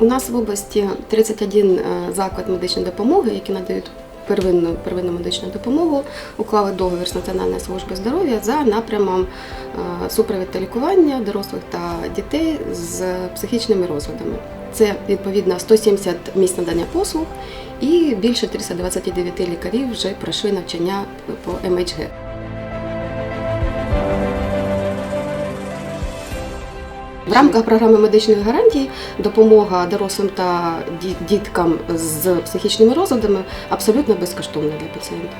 У нас в області 31 е, заклад медичної допомоги, які надають первинну, первинну медичну допомогу, уклали договір з Національною службою здоров'я за напрямом е, супровід та лікування дорослих та дітей з психічними розладами. Це відповідно 170 місць надання послуг і більше 329 лікарів вже пройшли навчання по МХГ. В рамках програми медичних гарантій допомога дорослим та діткам з психічними розладами абсолютно безкоштовна для пацієнта.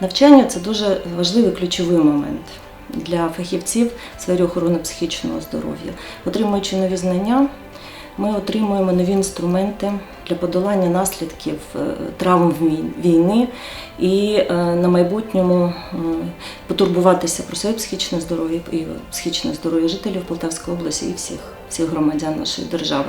Навчання це дуже важливий ключовий момент для фахівців в сфері охорони психічного здоров'я. Отримуючи нові знання, ми отримуємо нові інструменти для подолання наслідків е, травм вій- війни і е, на майбутньому потурбуватися про своє психічне здоров'я і психічне здоров'я жителів Полтавської області і всіх, всіх громадян нашої держави.